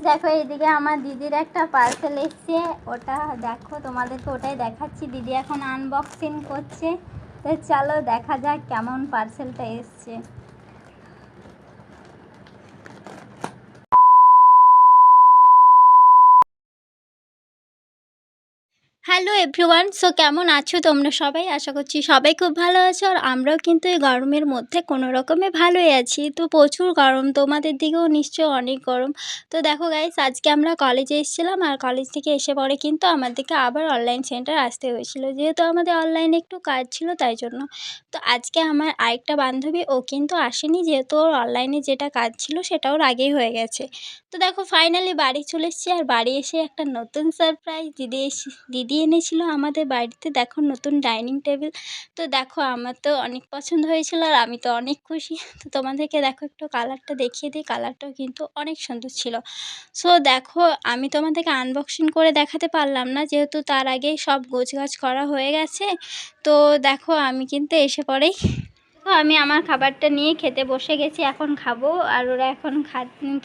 দেখো, এইদিকে আমার দিদির একটা পার্সেল এসছে। ওটা দেখো, তোমাদেরকে ওটাই দেখাচ্ছি। দিদি এখন আনবক্সিং করছে। তো চলো দেখা যাক কেমন পার্সেলটা এসছে। হ্যালো এভরিওয়ান সো কেমন আছো তোমরা সবাই? আশা করছি সবাই খুব ভালো আছো আর আমরাও কিন্তু এই গরমের মধ্যে কোনো রকমে ভালোই আছি। তো প্রচুর গরম, তোমাদের দিকেও নিশ্চয় অনেক গরম। তো দেখো গাইস আজকে আমরা কলেজে এসেছিলাম আর কলেজ থেকে এসে পরে কিন্তু আমাদেরকে আবার অনলাইন সেন্টার আসতে হয়েছিল। যেহেতু আমাদের অনলাইনে একটু কাজ ছিল তাই জন্য। তো আজকে আমার আরেকটা বান্ধবী, ও কিন্তু আসেনি যেহেতু ওর অনলাইনে যেটা কাজ ছিল সেটা ওর আগেই হয়ে গেছে। তো দেখো ফাইনালি বাড়ি চলে এসেছি আর বাড়ি এসে একটা নতুন সারপ্রাইজ দিদি এসে, দিদি এনেছিল আমাদের বাড়িতে। দেখো নতুন ডাইনিং টেবিল। তো দেখো আমার তো অনেক পছন্দ হয়েছিল আর আমি তো অনেক খুশি। তো তোমাদেরকে দেখো একটু কালারটা দেখিয়ে দিই। কালারটাও কিন্তু অনেক সুন্দর ছিল। সো দেখো আমি তোমাদেরকে আনবক্সিং করে দেখাতে পারলাম না। যেহেতু তার আগেই সব গোছগাছ করা হয়ে গেছে। তো দেখো আমি কিন্তু এসে পরেই তো আমি আমার খাবারটা নিয়ে খেতে বসে গেছি, এখন খাব। আর ওরা এখন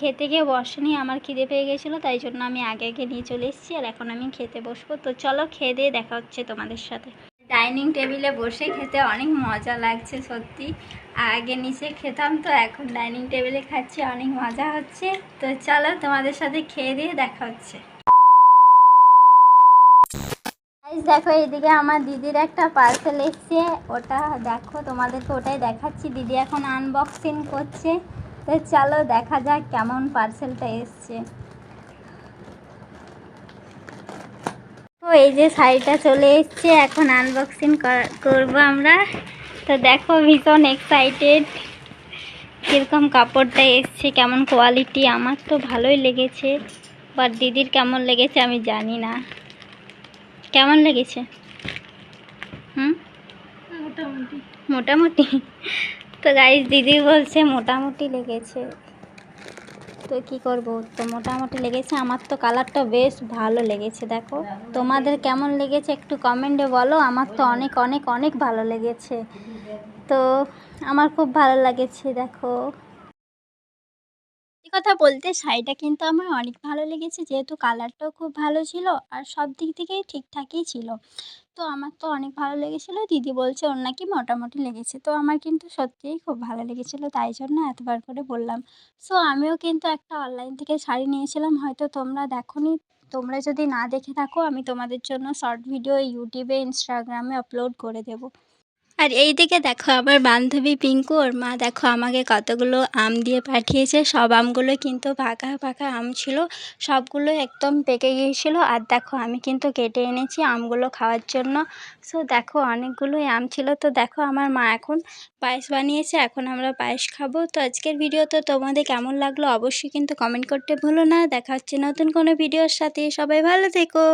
খেতে গিয়ে বসেনি, আমার খিদে পেয়ে গেছিল, তাই জন্য আমি আগে আগে নিয়ে চলে এসেছি, আর এখন আমি খেতে বসবো। তো চলো, খেয়ে দিয়ে দেখা হচ্ছে তোমাদের সাথে। ডাইনিং টেবিলে বসে খেতে অনেক মজা লাগছে, সত্যি। আগে নিচে খেতাম, তো এখন ডাইনিং টেবিলে খাচ্ছি, অনেক মজা হচ্ছে। তো চলো, তোমাদের সাথে খেয়ে দিয়ে দেখা হচ্ছে। দেখো, এইদিকে আমার দিদির একটা পার্সেল এসছে। ওটা দেখো, তোমাদেরকে ওটাই দেখাচ্ছি। দিদি এখন আনবক্সিং করছে। তো চলো দেখা যাক কেমন পার্সেলটা এসছে। তো এই যে শাড়িটা চলে এসছে, এখন আনবক্সিং করব আমরা। তো দেখো, ভীষণ এক্সাইটেড কীরকম কাপড়টা এসছে, কেমন কোয়ালিটি আমার তো ভালোই লেগেছে। বাট দিদির কেমন লেগেছে আমি জানি না। কেমন লেগেছে? হুম? মোটামুটি। মোটামুটি? তো গাইজ দিদি বলছে মোটামুটি লেগেছে। তো কি করব? তো মোটামুটি লেগেছে। আমার তো কালারটা বেশ ভালো লেগেছে দেখো। তোমাদের কেমন লেগেছে একটু কমেন্টে বলো। আমার তো অনেক অনেক অনেক ভালো লেগেছে। তো আমার খুব ভালো লেগেছে দেখো। এই কথা বলতে শাড়িটা কিন্তু আমার অনেক ভালো লেগেছে। যেহেতু কালারটাও খুব ভালো ছিল আর সব দিক থেকেই ঠিকঠাকই ছিল। তো আমার তো অনেক ভালো লেগেছিলো। দিদি বলছে ওর নাকি মোটামুটি লেগেছে। তো আমার কিন্তু সত্যিই খুব ভালো লেগেছিলো, তাই জন্য এতবার করে বললাম। সো আমিও কিন্তু একটা অনলাইন থেকে শাড়ি নিয়েছিলাম। হয়তো তোমরা দেখোনি। তোমরা যদি না দেখে থাকো, আমি তোমাদের জন্য শর্ট ভিডিও ইউটিউবে ইনস্টাগ্রামে আপলোড করে দেবো। আর এই দিকে দেখো আমার বান্ধবী পিঙ্কু, ওর মা দেখো আমাকে কতগুলো আম দিয়ে পাঠিয়েছে। সব আমগুলো কিন্তু পাকা পাকা আম ছিল। সবগুলো একদম পেকে গিয়েছিল। আর দেখো আমি কিন্তু কেটে এনেছি আমগুলো খাওয়ার জন্য। সো দেখো অনেকগুলোই আম ছিল। তো দেখো আমার মা এখন পায়েস বানিয়েছে, এখন আমরা পায়েস খাব। তো আজকের ভিডিও তো তোমাদের কেমন লাগল অবশ্যই কিন্তু কমেন্ট করতে ভুলো না। দেখা হচ্ছে নতুন কোনো ভিডিওর সাথে। সবাই ভালো থেকো।